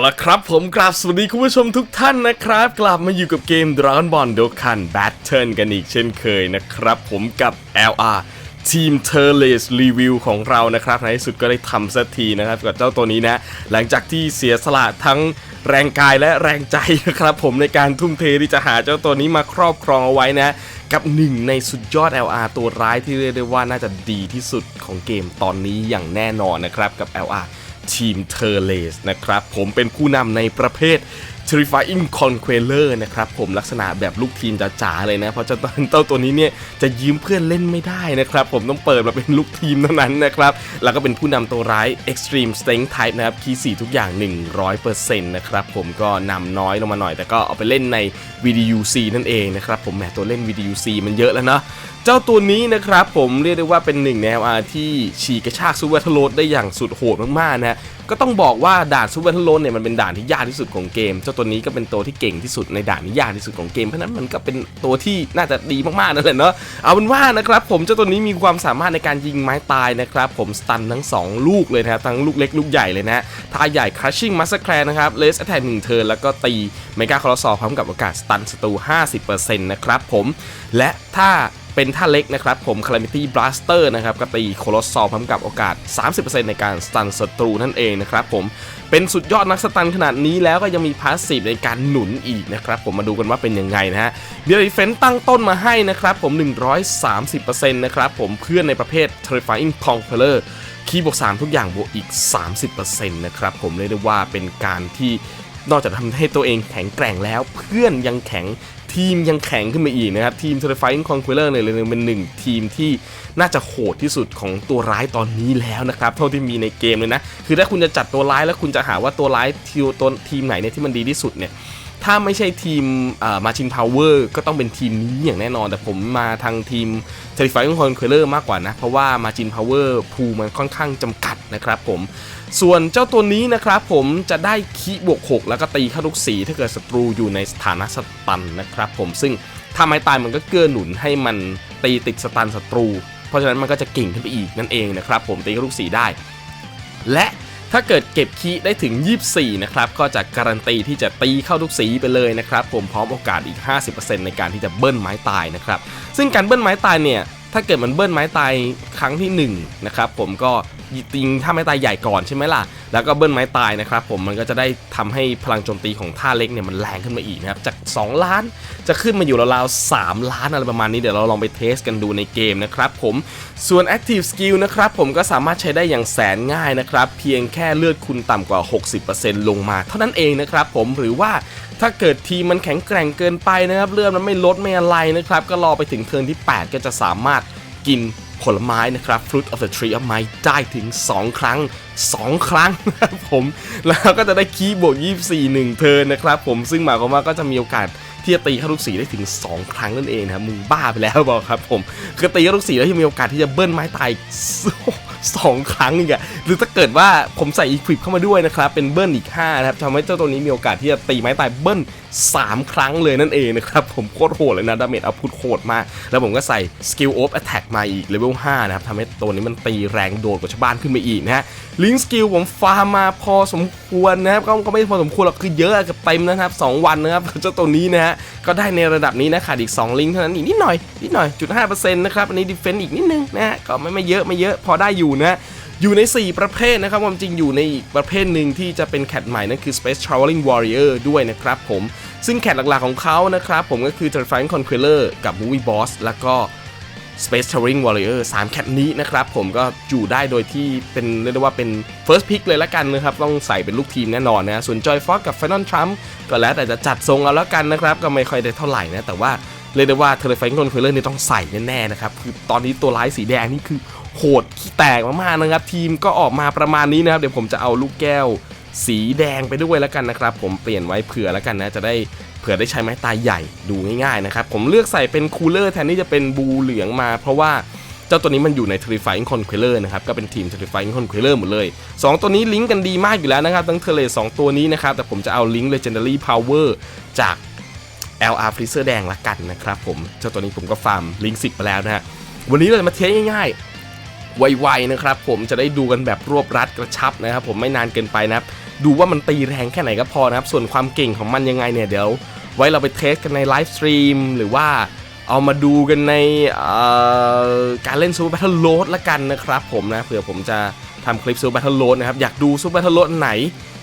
เอาละครับผมกราบสวัสดีคุณผู้ชมทุกท่านนะครับ กลับมาอยู่กับเกม Dragon Ball Dokkan Battle กันอีกเช่นเคยนะครับ ผมกับ LR ทีม t u r l e s Review ของเรานะครับในที่สุดก็ได้ทำสักทีนะครับกับเจ้าตัวนี้นะ หลังจากที่เสียสละทั้งแรงกายและแรงใจนะครับ ผมในการทุ่มเทที่จะหาเจ้าตัวนี้มาครอบครองเอาไว้นะ กับหนึ่งในสุดยอด LR ตัวร้ายที่เรียกได้ว่าน่าจะดีที่สุดของเกมตอนนี้อย่างแน่นอนนะครับกับ LR ทีมเทอร์เลสนะครับ ผมเป็นผู้นำในประเภท Terrifying Conqueror นะครับผมลักษณะแบบลูกทีมจ๋าๆเลยนะ เพราะเจ้าเต้าตัวนี้เนี่ยจะยืมเพื่อนเล่นไม่ได้นะครับ ผมต้องเปิดมาเป็นลูกทีมเท่านั้นนะครับ แล้วก็เป็นผู้นำตัวร้าย Extreme Strength Type นะครับ คีย์4ทุกอย่าง 100%นะครับผมก็นำน้อยลงมาหน่อย แต่ก็เอาไปเล่นใน VDUC นั่นเองนะครับผมแหมตัวเล่น VDUC มันเยอะแล้วเนาะเจ้าตัวนี้นะครับผมเรียกได้ว่าเป็นหนึ่งใน LR ที่ฉีกกระชากซูเปอร์ทโรดได้อย่างสุดโหดมากๆนะก็ต้องบอกว่าด่านซูเปอร์ทโรดเนี่ยมันเป็นด่านที่ยากที่สุดของเกมเจ้าตัวนี้ก็เป็นตัวที่เก่งที่สุดในด่านที่ยากที่สุดของเกมเพราะนั้นมันก็เป็นตัวที่น่าจะดีมากๆนั่นแหละเนาะเอาเป็นว่านะครับผมเจ้าตัวนี้มีความสามารถในการยิงไม้ตายนะครับผมสตันทั้ง 2 ลูกเลยนะครับทั้งลูกเล็กลูกใหญ่เลยนะท่าใหญ่ crushing massacre นะครับเลสแทนหนึ่งเทิร์นแล้วก็ตีเมกาคอร์ซอพร้อมกับโอกาสสตันศัตรู50%นะครับผมและถ้าเป็นท่าเล็กนะครับผม Calamity Blaster นะครับก็ตีโคลอสซอลพร้อมกับโอกาส 30%ในการสตันศัตรูนั่นเองนะครับผม เป็นสุดยอดนักสตันขนาดนี้แล้วก็ยังมีพาสซีฟในการหนุนอีกนะครับผมมาดูกันว่าเป็นยังไงนะฮะเดียร์เฟนตั้งต้นมาให้นะครับผม 130%นะครับผมเพื่อนในประเภท Terrifying Conqueror คีย์บวก 3 ทุกอย่างบวกอีก 30%นะครับผมเรียกได้ว่าเป็นการที่นอกจากทำให้ตัวเองแข็งแกร่งแล้ว เพื่อนยังแข็ง ทีมยังแข็งขึ้นมาอีกนะครับ ทีม Terrifying Conqueror เนี่ยเลยเป็นหนึ่งทีมที่น่าจะโหดที่สุดของตัวร้ายตอนนี้แล้วนะครับเท่าที่มีในเกมเลยนะ คือถ้าคุณจะจัดตัวร้ายแล้วคุณจะหาว่าตัวร้ายทีมตัวทีมไหนเนี่ยที่มันดีที่สุดเนี่ย ถ้าไม่ใช่ทีมมาชินพาวเวอร์ก็ต้องเป็นทีมนี้อย่างแน่นอน แต่ผมมาทางทีม Terrifying Conqueror มากกว่านะ เพราะว่ามาจินพาวเวอร์พูมันค่อนข้างจำกัดนะครับผมส่วนเจ้าตัวนี้นะครับผมจะได้คีบวก 6 แล้วก็ตีเข้าทุกสีถ้าเกิดศัตรูอยู่ในสถานะสตันนะครับผมซึ่งถ้าไม้ตายมันก็เกื้อหนุนให้มันตีติดสตันศัตรู เพราะฉะนั้นมันก็จะเก่งขึ้นไปอีกนั่นเองนะครับผมตีเข้าทุกสีได้ และ ถ้าเกิดเก็บคีได้ถึง 24 นะครับ ก็จะการันตีที่จะตีเข้าทุกสีไปเลยนะครับ ผมพร้อมโอกาสอีก 50%ในการที่จะเบิ้ลไม้ตายนะครับ ซึ่งการเบิ้ลไม้ตายเนี่ย ถ้าเกิดมันเบิ้ลไม้ตายครั้งที่1นะครับผมก็ติงถ้าไม้ตายใหญ่ก่อนใช่ไหมล่ะ แล้วก็เบิ้ลไม้ตายนะครับผมมันก็จะได้ทำให้พลังโจมตีของท่าเล็กเนี่ยมันแรงขึ้นมาอีกนะครับจาก 2 ล้านจะขึ้นมาอยู่ราวๆ3ล้านอะไรประมาณนี้เดี๋ยวเราลองไปเทสกันดูในเกมนะครับผมส่วน Active Skill นะครับผมก็สามารถใช้ได้อย่างแสนง่ายนะครับเพียงแค่เลือดคุณต่ำกว่า 60%ลงมา เท่านั้นเองนะครับผมหรือว่า ถ้าเกิดทีมมันแข็งแกร่งเกินไปนะครับเลือดมันไม่ลดไม่อะไรนะครับ ก็รอไปถึงเทิร์นที่ 8 ก็จะสามารถกินผลไม้นะครับ Fruit of the Tree of Might ได้ถึง 2 ครั้ง 2 ครั้งนะครับผมแล้วก็จะได้คีย์บวก24 1 เทิร์นนะครับผมซึ่งหมายความว่าก็จะมีโอกาสที่จะตีเข้าทุกสีได้ถึง 2 ครั้งนั่นเองนะครับมึงบ้าไปแล้วบอกครับผมคือตีเข้าทุกสีแล้วยังมีโอกาสที่จะเบิ้ลไม้ตาย สองครั้งอีกอะหรือถ้าเกิดว่าผมใส่อีควิปเข้ามาด้วยนะครับ เป็นเบิ้ลอีก5นะครับทำให้เจ้าตัวนี้มีโอกาสที่จะตีไม้ตายเบิ้ล3 ครั้งเลยนั่นเองนะครับ ผมโคตรโหดเลยนะดาเมจเอาพุทโหดมาก แล้วผมก็ใส่สกิลออฟแอตแทกมาอีกเลเวล5นะครับทำให้ตัวนี้มันตีแรงโดดกว่าชาวบ้านขึ้นไปอีกนะฮะลิงสกิลผมฟาร์มมาพอสมควรนะครับก็ก็ไม่พอสมควรหรอกคือเยอะกับเต็มนะครับสองวันนะครับเจ้าตัวนี้นะฮะก็ได้ในระดับนี้นะขาดอีก 2 ลิงเท่านั้นอีกนิดหน่อย นิดหน่อยจุดห้าเปอร์เซ็นต์นะครับอันนี้ดิเฟนต์อีกนิดนึงนะฮะก็ไม่ไม่เยอะไม่เยอะพอได้อยู่นะอยู่ใน 4 ประเภทนะครับความจริงอยู่ในอีกประเภทหนึ่งที่จะเป็นแคทใหม่นั่นคือ Space Traveling Warrior ด้วยนะครับผม ซึ่งแคทหลักๆของเขานะครับผมก็คือ Terrifying Conqueror กับ Movie Boss แล้วก็ Space Traveling Warrior 3 แคทนี้นะครับผมก็อยู่ได้โดยที่เป็นเรียกได้ว่าเป็น First Pick เลยละกันนะครับ ต้องใส่เป็นลูกทีมแน่นอนนะส่วน Joy Fox กับ Phantom Trump ก็แล้วแต่จะจัดทรงเอาแล้วกันนะครับ ก็ไม่ค่อยได้เท่าไหร่นะ แต่ว่าเรียกได้ว่า Terrifying Conqueror นี่ต้องใส่แน่ๆนะครับคือตอนนี้ตัวร้ายสีแดงนี่คือโหดขี้แตกมากๆนะครับ ทีมก็ออกมาประมาณนี้นะครับเดี๋ยวผมจะเอาลูกแก้วสีแดงไปด้วยแล้วกันนะครับ ผมเปลี่ยนไว้เผื่อแล้วกันนะ จะได้ เผื่อได้ใช้ไม้ตายใหญ่ดูง่ายๆนะครับ ผมเลือกใส่เป็นคูลเลอร์แทนที่จะเป็นบูเหลืองมา เพราะว่าเจ้าตัวนี้มันอยู่ใน Terrifying Conqueror นะครับ ก็เป็นทีม Terrifying Conqueror หมดเลย 2 ตัวนี้ลิงก์กันดีมากอยู่แล้วนะครับ ทั้งเทเลส2ตัวนี้นะครับ แต่ผมจะเอาลิงก์ Legendary Power จาก LR Freezer แดงละกันนะครับผม เจ้าตัวนี้ผมก็ฟาร์มลิงก์10ไปแล้วนะฮะ วันนี้เราจะมาเทสง่ายๆไวๆนะครับผมจะได้ดูกันแบบรวบรัดกระชับนะครับผมไม่นานเกินไปนะครับ ดูว่ามันตีแรงแค่ไหนก็พอนะครับ ส่วนความเก่งของมันยังไงเนี่ยเดี๋ยว ไว้เราไปเทสกันในไลฟ์สตรีมหรือว่าเอามาดูกันในการเล่นซูเปอร์แบทเทิลโ d ละกันนะครับผมนะเผื่อผมจะทำคลิปซูเปอร์แบทเทิลโ d นะครับ อยากดูซูเปอร์แบทเทิลโ d ไหน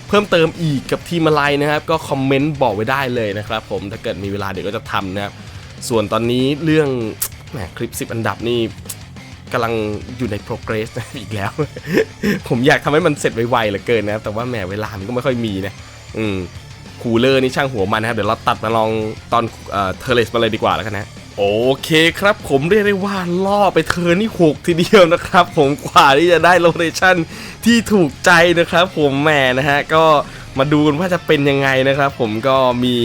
เพิ่มเติมอีกกับทีมอะไรนะครับ ก็คอมเมนต์บอกไว้ได้เลยนะครับผมถ้าเกิดมีเวลาเดี๋ยวก็จะทำนะครับส่วนตอนนี้เรื่องแหมคลิป 10 อันดับนี่ กำลังอยู่ใน progress นะอีกแล้ว ผมอยากทำให้มันเสร็จไวๆเหลือเกินนะแต่ว่าแหมเวลามันก็ไม่ค่อยมีนะ อืมคูลเลอร์นี่ช่างหัวมันนะครับ เดี๋ยวเราตัดมาลองตอนเอ่อเทเลสมาเลยดีกว่าแล้วกันนะ โอเคครับ ผมเรียกได้ว่าล่อไปเทอร์นี่6ทีเดียวนะครับ ผมกว่าที่จะได้โลเคชั่นที่ถูกใจนะครับ ผมแหมนะฮะก็มาดูกันว่าจะเป็นยังไงนะครับ ผมก็มี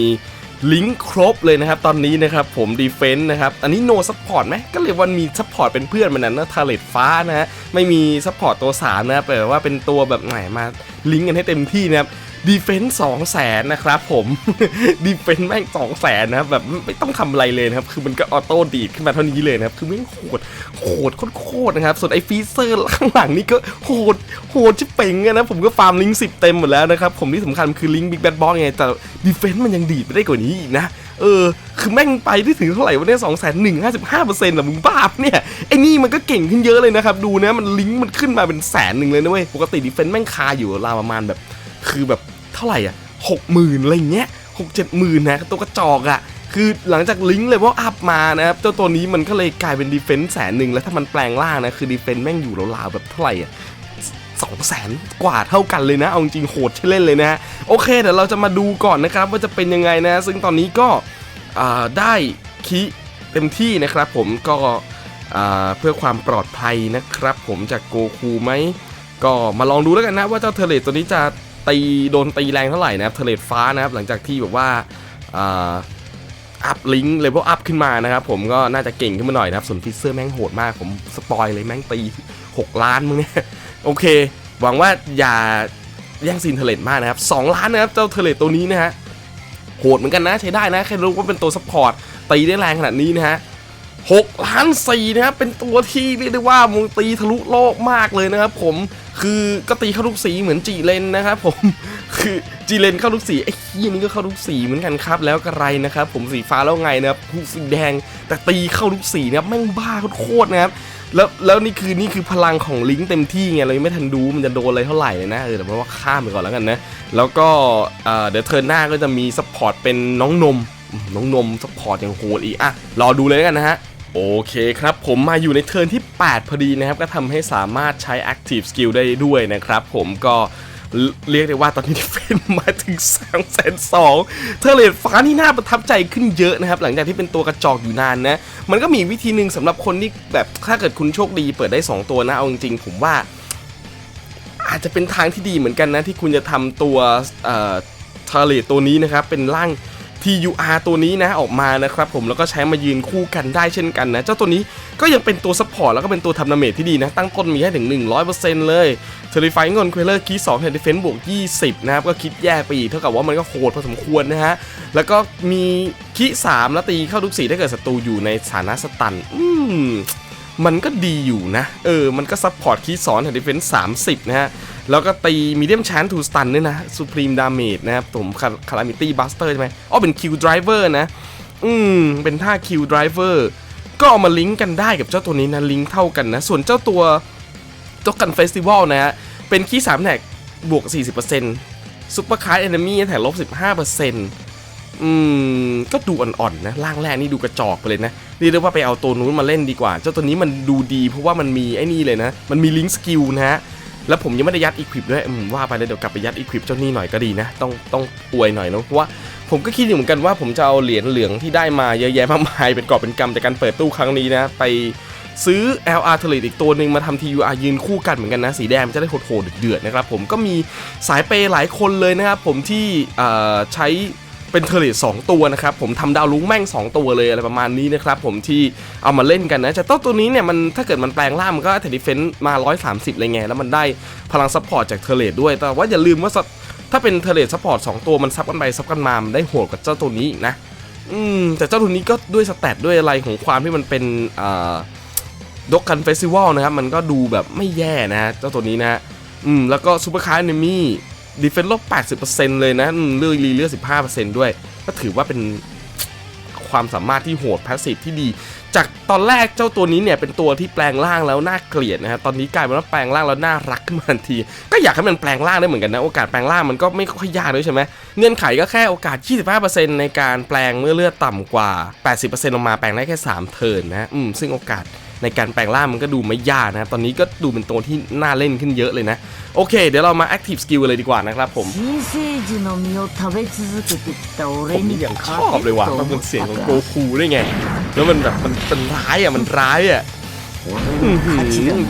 ลิงก์ครบเลยนะครับ ตอนนี้นะครับผมดีเฟนต์นะครับ อันนี้โนซัพพอร์ตไหมก็เลยวันมีซัพพอร์ตเป็นเพื่อนมันนั้นนะทาเลตฟ้านะฮะไม่มีซัพพอร์ตตัวสามนะแต่ว่าเป็นตัวแบบไหนมาลิงก์กันให้เต็มที่นะครับ ดีเฟนส์สองแสนนะครับผมดีเฟนส์แม่งสองแสนนะครับแบบไม่ต้องทำอะไรเลยนะครับ คือมันก็ออโต้ดีดขึ้นมาเท่านี้เลยนะครับ คือไม่งโหดโหดโคตรนะครับ ส่วนไอ้ฟีเซอร์ข้างหลังนี่ก็โหดโหดชิบเป่งนะผมก็ฟาร์มลิงก์สิบเต็มหมดแล้วนะครับ ผมที่สำคัญคือลิงก์บิ๊กแบดบอลไงแต่ดีเฟนส์มันยังดีดไปได้กว่านี้อีกนะเออ คือแม่งไปได้ถึงเท่าไหร่วะเนี่ยสองแสนหนึ่งห้าสิบห้าเปอร์เซ็นต์หรอมึงบ้าปเนี่ย ไอ้นี่มันก็เก่งขึ้นเยอะเลยนะครับ ดูนะ มันลิงก์มันขึ้นมาเป็นแสนหนึ่งเลยนะเว้ย ปกติดีเฟนส์แม่งคาอยู่ราวประมาณแบบ คือแบบ เท่าไหร่อะหกหมื่นอะไรเงี้ยหกเจ็ดหมื่นนะตัวกระจอกอะคือหลังจากลิงก์เลยว่าอัพมานะครับเจ้าตัวนี้มันก็เลยกลายเป็นดีเฟนส์แสนหนึ่งแล้วถ้ามันแปลงร่างนะคือดีเฟนส์แม่งอยู่ราวๆแบบเท่าไหร่อะสองแสนกว่าเท่ากันเลยนะ เอาจริงโหดใช่เล่นเลยนะฮะโอเคเดี๋ยวเราจะมาดูก่อนนะครับว่าจะเป็นยังไงนะ ซึ่งตอนนี้ก็ได้คีเต็มที่นะครับผมก็เพื่อความปลอดภัยนะครับผมจากโกคูไหมก็มาลองดูแล้วกันนะว่าเจ้าเทเลตตัวนี้จะ ตีโดนตีแรงเท่าไหร่นะครับเทเลตฟ้านะครับหลังจากที่แบบว่าอ่าอัพลิงก์เลเวลอัพขึ้นมานะครับผมก็น่าจะเก่งขึ้นมาหน่อยนะครับ ส่วนฟิเซอร์แม่งโหดมาก ผมสปอยเลยแม่งตี 6 ล้านมึงเนี่ย โอเค หวังว่าอย่าแย่งซีนเทเลตมากนะครับ 2 ล้านนะครับ เจ้าเทเลตตัวนี้นะฮะโหดเหมือนกันนะใช้ได้นะ แค่รู้ว่าเป็นตัวซัพพอร์ตตีได้แรงขนาดนี้นะฮะ6ล้านสี่นะครับเป็นตัวที่เรียกได้ว่ามึงตีทะลุโลกมากเลยนะครับผม คือก็ตีเข้าทุกสีเหมือนจีเลนนะครับผมคือจีเลนเข้าทุกสีไอ้ขี้ยนี่ก็เข้าทุกสีเหมือนกันครับ แล้วกระไรนะครับ ผมสีฟ้าแล้วไงนะครับสีแดงแต่ตีเข้าทุกสีนะครับแม่งบ้าโคตรนะครับแล้วแล้วนี่คือนี่คือพลังของลิงก์เต็มที่ไงเรายังไม่ทันดูมันจะโดนอะไรเท่าไหร่เลยนะเออแต่ว่าข้ามไปก่อนแล้วกันนะแล้วก็เอ่อเดี๋ยวเทิร์นหน้าก็จะมีซัพพอร์ตเป็นน้องนมน้องนมซัพพอร์ตอย่างโหดอีกอะรอดูเลยกันนะฮะ โอเคครับผมมาอยู่ในเทิร์นที่ 8 พอดีนะครับ ก็ทำให้สามารถใช้ Active Skill ได้ด้วยนะครับผมก็เรียกได้ว่าตอนนี้เฟนมาถึง3 2 0 0 0เทเลตฟ้านี่น่าประทับใจขึ้นเยอะนะครับ หลังจากที่เป็นตัวกระจอกอยู่นานนะ มันก็มีวิธีหนึ่งสำหรับคนที่แบบถ้าเกิดคุณโชคดีเปิดได้ 2 ตัวนะ เอาจริงๆ ผมว่า อาจจะเป็นทางที่ดีเหมือนกันนะ ที่คุณจะทำตัวเอ่อเทเลตตัวนี้นะครับ เป็นร่าง TUR ตัวนี้นะออกมานะครับผมแล้วก็ใช้มายืนคู่กันได้เช่นกันนะ เจ้าตัวนี้ก็ยังเป็นตัวซัพพอร์ตแล้วก็เป็นตัวทำดาเมจที่ดีนะ ตั้งต้นมีให้ถึง 100%เลยเทอริฟายเงินเควเลอร์คี2เฮดเฟนบวก 20 นะครับ ก็คิดแยกไปอีกเท่ากับว่ามันก็โหดพอสมควรนะฮะ แล้วก็มีคี3แล้วตีเข้าทุกสีถ้าเกิดศัตรูอยู่ในสถานะสตัน อืมมันก็ดีอยู่นะ เออ มันก็ซัพพอร์ตคีสอนเฮดเฟนสามสิบนะฮะ แล้วก็ตีมีเดียมชนทูสตันด้วยนะสุพรีมดาเมจนะครับผมคารามิตี้บัสเตอร์ใช่ไหมอ๋อเป็นคิวด i เวอร์นะ อืม เป็นท่าคิวด i เวอร์ก็เอามาลิงก์กันได้กับเจ้าตัวนี้นะ ลิงก์เท่ากันนะ ส่วนเจ้าตัวจกกันเฟสติวัลนะฮะ เป็นคีย์สามแท็กบวก 40%ซุปเปอร์คาร์ดเอนมี่แท็กลบ 15%อืม ก็ดูอ่อนๆนะ ร่างแรกนี่ดูกระจอกไปเลยนะเรียกได้ว่าไปเอาตัวนู้นมาเล่นดีกว่า เจ้าตัวนี้มันดูดีเพราะว่ามันมีไอ้นี่เลยนะ มันมีลิงก์สกิลนะฮะ แล้วผมยังไม่ได้ยัดอีควิปด้วยว่าไปแล้วเดี๋ยวกลับไปยัดอีควิปเจ้านี่หน่อยก็ดีนะ ต้องต้องอวยหน่อยเนอะเพราะว่าผมก็คิดอยู่เหมือนกันว่าผมจะเอาเหรียญเหลืองที่ได้มาเยอะแยะมากมายเป็นกอบเป็นกำจากการเปิดตู้ครั้งนี้นะ ไปซื้อ LR t e l e อีกตัวหนึ่งมาทำ TUR ยืนคู่กันเหมือนกันนะ สีแดงจะได้โหดๆเดือดๆนะครับผมก็มีสายเปย์หลายคนเลยนะครับผมที่ใช้ เป็นเทเลตสองตัวนะครับผมทำดาวลุ้งแม่ง 2 ตัวเลยอะไรประมาณนี้นะครับผมที่เอามาเล่นกันนะแต่ต้นตัวนี้เนี่ยมันถ้าเกิดมันแปลงร่างมันก็เทดิเฟนมา 130เลยไงแล้วมันได้พลังซัพพอร์ตจากเทเลตด้วย แต่ว่าอย่าลืมว่าซัพถ้าเป็นเทเลตซัพพอร์ตสองตัวมันซับกันไปซับกันมามันได้โหดกว่าเจ้าตัวนี้อีกนะ อืมแต่เจ้าตัวนี้ก็ด้วยสแตทด้วยอะไรของความที่มันเป็นอ่าดกกันเฟสติวัลนะครับ มันก็ดูแบบไม่แย่นะ เจ้าตัวนี้นะฮะอืมแล้วก็ซูเปอร์คาร์เนมี่ ดีเฟนส์ลบ 80%เลยนะอืมเลือดรีเลือด15%ด้วย ก็ถือว่าเป็นความสามารถที่โหดพาสซีฟที่ดี จากตอนแรกเจ้าตัวนี้เนี่ยเป็นตัวที่แปลงร่างแล้วน่าเกลียดนะฮะตอนนี้กลายเป็นว่าแปลงร่างแล้วน่ารักขึ้นมาทันที ก็อยากให้มันแปลงร่างได้เหมือนกันนะโอกาสแปลงร่างมันก็ไม่ค่อยยากด้วยใช่ไหมเงื่อนไขก็แค่โอกาส 25%ในการแปลงเมื่อเลือดต่ำกว่า 80%ลงมาแปลงได้แค่ 3 เทิร์นนะอืมซึ่งโอกาส ในการแปลงร่างมันก็ดูไม่ยากนะครับ ตอนนี้ก็ดูเป็นตัวที่น่าเล่นขึ้นเยอะเลยนะ โอเค เดี๋ยวเรามา Active Skill เลยดีกว่านะครับผมผมอย่างชอบเลยว่ะมันเป็นเสียงของโกคูด้ยไง แล้วมันแบบมันเป็นร้ายอะมันร้ายอะ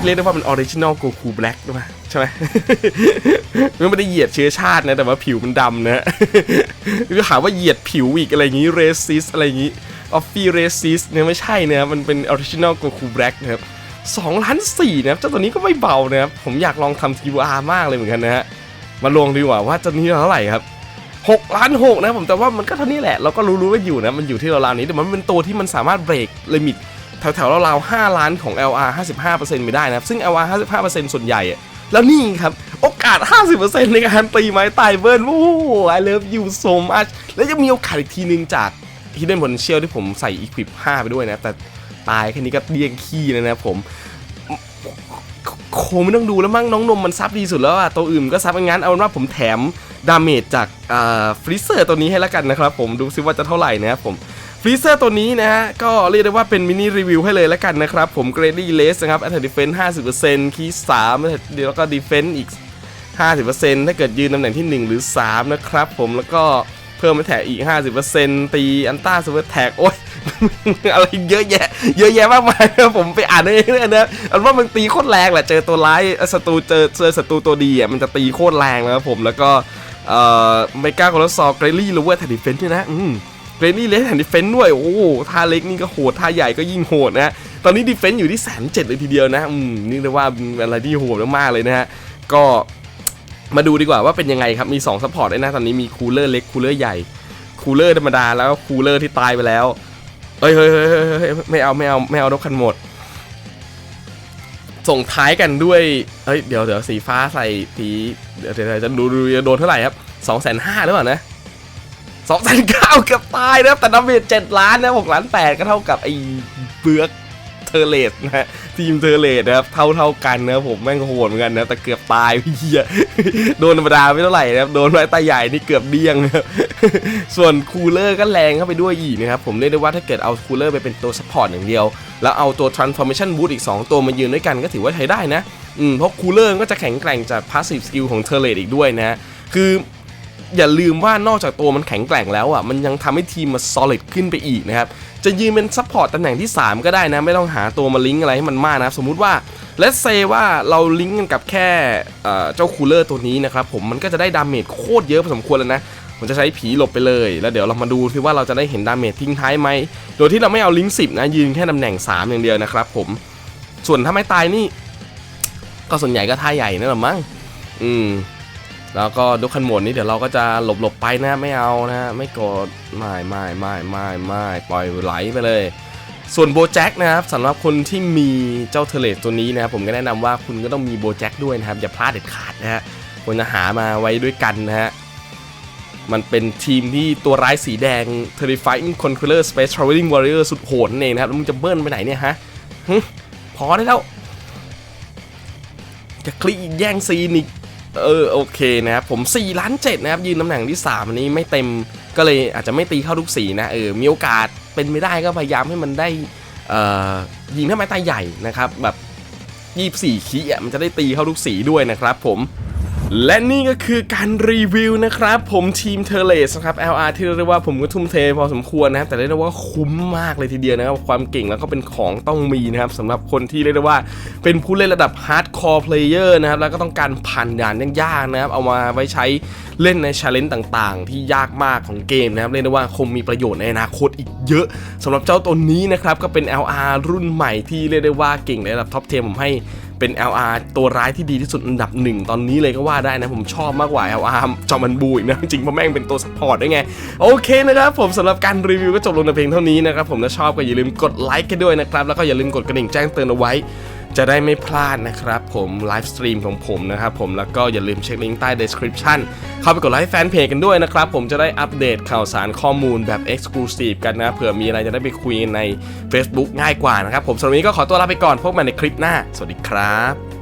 เรียกได้ว่าเป็นออริจินอลโกคูแบล็กด้วยใช่ไหมไม่ได้เหยียดเชื้อชาตินะ แต่ว่าผิวมันดำนะหรือหาว่าเหยียดผิวอีกอะไรอย่างนี้เรสซิสอะไรอย่างนี้ ออฟฟี่เรซิสเนี่ยไม่ใช่นะครับมันเป็นออริจินอลโกคูแบล็กนะครับสองล้านสี่นะครับเจ้าตัวนี้ก็ไม่เบานะครับผมอยากลองทำ TVR มากเลยเหมือนกันนะฮะมาลงดีกว่าว่าจะนี้เท่าไหร่ครับหกล้านหกนะผมแต่ว่ามันก็เท่านี้แหละเราก็รู้ๆกันอยู่นะมันอยู่ที่ราวๆนี้แต่มันเป็นตัวที่มันสามารถเบรกลิมิตแถวๆราวๆ5ล้านของ LR 55%ไม่ได้นะครับซึ่ง LR 55%ส่วนใหญ่อะแล้วนี่ครับ โอกาส 50%ในการตีไม้ตายเบิร์นโอ้ I love you so much แล้วยังมีโอกาสอีกทีนึงจาก Hidden Potential ที่ผมใส่ Equip 5ไปด้วยนะ แต่ตายแค่นี้ก็เดี้ยงขี้แล้วนะผมโคไม่ต้องดูแล้วมั้งน้องนมมันซับดีสุดแล้วอะตัวอื่นก็ซับงั้นเอาเป็นว่าผมแถมดาเมจจากฟรีเซอร์ตัวนี้ให้แล้วกันนะครับผมดูซิว่าจะเท่าไหร่นะครับผมฟรีเซอร์ตัวนี้นะฮะก็เรียกได้ว่าเป็นมินิรีวิวให้เลยแล้วกันนะครับผมเกรดี้เลสนะครับอัตราดิเฟนต์50%คีสามแล้วก็ดีเฟนต์อีก 50%ถ้าเกิดยืนตำแหน่งที่ 1 หรือ 3 นะครับผมแล้วก็ พิ่มมาแท็กอีก 50%ตีอันต้าเปอร์แท็กโอ๊ยอะไรเยอะแยะ เยอะแยะมากมายผมไปอ่านเองเลยนะอันว่ามันตีโคตรแรงแหละเจอตัวร้ายศัตรูเจอเจอศัตรูตัวดีอะมันจะตีโคตรแรงนะครับผมแล้วก็เอ่อเมกาโคลอสซอเกรลี่ลูเวอร์แทนดิเฟนด้วยนะอืมเกรลี่เลสแทนดิเฟนด้วยโอ้ท่าเล็กนี่ก็โหดท่าใหญ่ก็ยิ่งโหดนะตอนนี้ดิเฟนอยู่ที่แสนเจ็ดเลยทีเดียวนะอืมนี่เรียกว่าอะไรที่โหดมากๆเลยนะฮะก็ มาดูดีกว่าว่าเป็นยังไงครับ มี2ซัพพอร์ตได้นะตอนนี้มีคูลเลอร์เล็กคูลเลอร์ใหญ่คูลเลอร์ธรรมดาแล้วก็คูลเลอร์ที่ตายไปแล้วเฮ้ยเฮ้ยเฮ้ยเฮ้ยเฮ้ยไม่เอาไม่เอาไม่เอานกคันหมด ส่งท้ายกันด้วยเฮ้ยเดี๋ยวเดี๋ยวสีฟ้าใส่สีเดี๋ยวเดี๋ยวจะดูดูจะโดนเท่าไหร่ครับสองแสนห้าหรือเปล่านะสองแสนเก้าเกือบตายนะครับแต่ดาเมจเจ็ดล้านนะหกล้านแปดก็เท่ากับไอ้เบือก ทอร์เลสนะฮะทีมเทอร์เลสนะครับเท่าเท่ากันนะผมแม่งโหดเหมือนกันนะแต่เกือบตายพี่เหี้ยโดนธรรมดาไม่เท่าไหร่นะครับโดนไม้ตาใหญ่นี่เกือบเดี้ยงนะครับส่วนคูลเลอร์ก็แรงเข้าไปด้วยอีกนะครับผมเรียกได้ว่าถ้าเกิดเอาคูลเลอร์ไปเป็นตัวซัพพอร์ตอย่างเดียว แล้วเอาตัว transformation boot อีก 2 ตัวมายืนด้วยกันก็ถือว่าใช้ได้นะอืมเพราะคูลเลอร์ก็จะแข็งแกร่งจาก passive skill ของเทเลตอีกด้วยนะคือ อย่าลืมว่านอกจากตัวมันแข็งแกร่งแล้วอะมันยังทำให้ทีมมัน solid ขึ้นไปอีกนะครับ จะยืนเป็นซัพพอร์ตตำแหน่งที่ 3 ก็ได้นะ ไม่ต้องหาตัวมาลิงก์อะไรให้มันมากนะสมมุติว่า let's say ว่าเราลิงก์กันกับแค่เจ้าคูลเลอร์ตัวนี้นะครับผมมันก็จะได้ดาเมจโคตรเยอะพอสมควรเลยนะผมจะใช้ผีหลบไปเลย แล้วเดี๋ยวเรามาดูซิว่าเราจะได้เห็นดาเมจทิ้งท้ายไหมโดยที่เราไม่เอาลิงก์สินะยืนแค่ตำแหน่ง 3 อย่างเดียวนะครับผมส่วนถ้าไม่ตายนี่ ก็ส่วนใหญ่ก็ท่าใหญ่นั่นแหละมั้งอืม แล้วก็ดูคันหมดนี้เดี๋ยวเราก็จะหลบหลบๆไปนะไม่เอานะ ไม่กดไม่ไม่ไม่ไม่ไม่ปล่อยไหลไปเลย ส่วนโบแจ็คนะครับสำหรับคนที่มีเจ้าเทเลสตัวนี้นะครับผมก็แนะนำว่าคุณก็ต้องมีโบแจ็คด้วยนะครับ อย่าพลาดเด็ดขาดนะฮะควรจะหามาไว้ด้วยกันนะฮะมันเป็นทีมที่ตัวร้ายสีแดง Terrifying Conqueror Space Traveling Warrior สุดโหดนั่นเองนะครับ แล้วมึงจะเบิ้ลไปไหนเนี่ยฮะพอได้แล้ว จะคลิกแย่งซีนอีก เออโอเคนะครับผม4ล้าน7นะครับยืนตำแหน่งที่3อันนี้ไม่เต็มก็เลยอาจจะไม่ตีเข้าทุกสีนะเออมีโอกาสเป็นไม่ได้ก็พยายามให้มันได้เอ่อยิงถ้าไม้ตายใหญ่นะครับแบบ 24 ขีอะมันจะได้ตีเข้าทุกสีด้วยนะครับผม และนี่ก็คือการรีวิวนะครับ ผมทีมเทเลสครับ LR ที่เรียกว่าผมก็ทุ่มเทพอสมควรนะครับ แต่เรียกได้ว่าคุ้มมากเลยทีเดียวนะครับ ความเก่งแล้วก็เป็นของต้องมีนะครับสำหรับคนที่เรียกได้ว่า เป็นผู้เล่นระดับฮาร์ดคอร์เพลเยอร์นะครับ แล้วก็ต้องการผ่านด่านยากๆนะครับ เอามาไว้ใช้เล่นในชาเลนจ์ต่างๆ ที่ยากมากของเกมนะครับ เรียกได้ว่าคงมีประโยชน์ในอนาคตอีกเยอะสำหรับเจ้าตัวนี้นะครับก็เป็น LR รุ่นใหม่ที่เรียกได้ว่าเก่งในระดับท็อปเทมผมให้ เป็น LR ตัวร้ายที่ดีที่สุดอันดับหนึ่งตอนนี้เลยก็ว่าได้นะ ผมชอบมากกว่า LR จอมันบูอีกนะ จริงเพราะแม่งเป็นตัวสปอร์ตด้วยไง โอเคนะครับผมสำหรับการรีวิวก็จบลงในเพลงเท่านี้นะครับผมถ้าชอบก็อย่าลืมกดไลค์กันด้วยนะครับแล้วก็อย่าลืมกดกระดิ่งแจ้งเตือนเอาไว้ จะได้ไม่พลาดนะครับผมไลฟ์สตรีมของผมนะครับผมแล้วก็อย่าลืมเช็คลิงก์ใต้ description เข้าไปกดไลค์แฟนเพจกันด้วยนะครับ ผมจะได้อัปเดตข่าวสารข้อมูลแบบ Exclusive กันนะเผื่อมีอะไรจะได้ไปคุยใน Facebook ง่ายกว่านะครับผมสำหรับวันนี้ก็ขอตัวลาไปก่อนพบกันในคลิปหน้า สวัสดีครับ